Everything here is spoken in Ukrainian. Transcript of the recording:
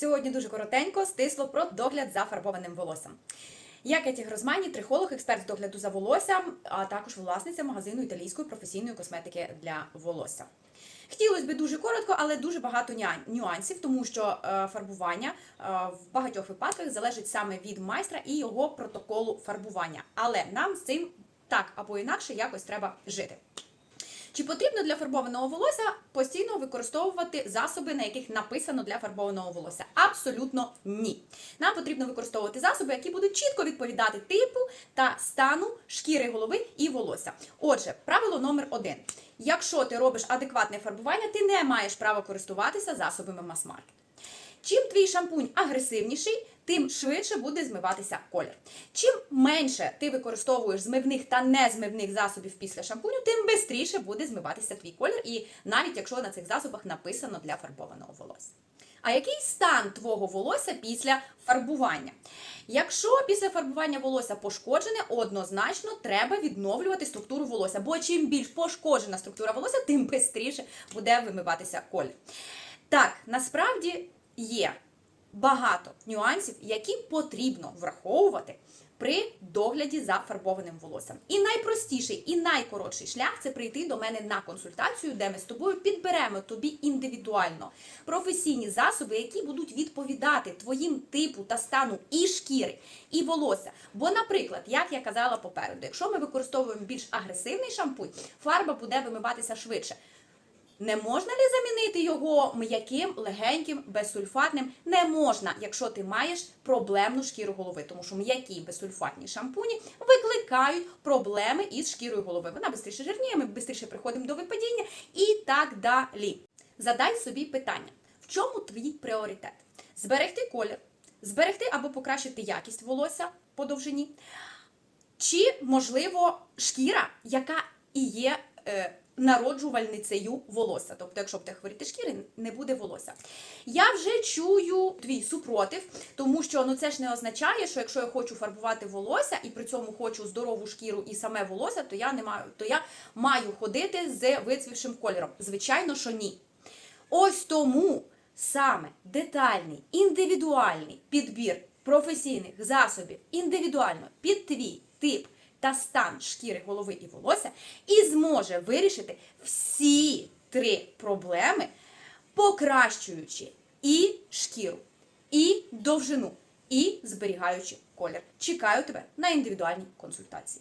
Сьогодні дуже коротенько, стисло про догляд за фарбованим волоссям. Я Кеті Грозмані, трихолог, експерт з догляду за волоссям, а також власниця магазину італійської професійної косметики для волосся. Хотілося б дуже коротко, але дуже багато нюансів, тому що е, фарбування е, в багатьох випадках залежить саме від майстра і його протоколу фарбування. Але нам з цим так або інакше якось треба жити. Чи потрібно для фарбованого волосся постійно використовувати засоби, на яких написано для фарбованого волосся? Абсолютно ні. Нам потрібно використовувати засоби, які будуть чітко відповідати типу та стану шкіри голови і волосся. Отже, правило номер один: якщо ти робиш адекватне фарбування, ти не маєш права користуватися засобами мас-маркет. Чим твій шампунь агресивніший, тим швидше буде змиватися колір. Чим менше ти використовуєш змивних та незмивних засобів після шампуню, тим швидше буде змиватися твій колір, і навіть якщо на цих засобах написано для фарбованого волосся. А який стан твого волосся після фарбування? Якщо після фарбування волосся пошкоджене, однозначно треба відновлювати структуру волосся, бо чим більш пошкоджена структура волосся, тим швидше буде вимиватися колір. Так, насправді є багато нюансів, які потрібно враховувати при догляді за фарбованим волоссям. І найпростіший і найкоротший шлях це прийти до мене на консультацію, де ми з тобою підберемо тобі індивідуально професійні засоби, які будуть відповідати твоїм типу та стану і шкіри, і волосся. Бо, наприклад, як я казала попереду, якщо ми використовуємо більш агресивний шампунь, фарба буде вимиватися швидше. Не можна ли замінити його м'яким, легеньким, безсульфатним? Не можна, якщо ти маєш проблемну шкіру голови, тому що м'які безсульфатні шампуні викликають проблеми із шкірою голови. Вона швидше жирніє, ми швидше приходимо до випадіння і так далі. Задай собі питання: в чому твій пріоритет? Зберегти колір, зберегти або покращити якість волосся по довжині, чи, можливо, шкіра, яка і є народжувальницею волосся. Тобто, якщо б ти хворіти шкіри, не буде волосся. Я вже чую твій супротив, тому що ну це ж не означає, що якщо я хочу фарбувати волосся і при цьому хочу здорову шкіру і саме волосся, то я не маю, то я маю ходити з вицвівшим кольором. Звичайно, що ні. Ось тому саме детальний, індивідуальний підбір професійних засобів індивідуально під твій тип та стан шкіри голови і волосся і зможе вирішити всі три проблеми, покращуючи і шкіру, і довжину, і зберігаючи колір. Чекаю тебе на індивідуальній консультації.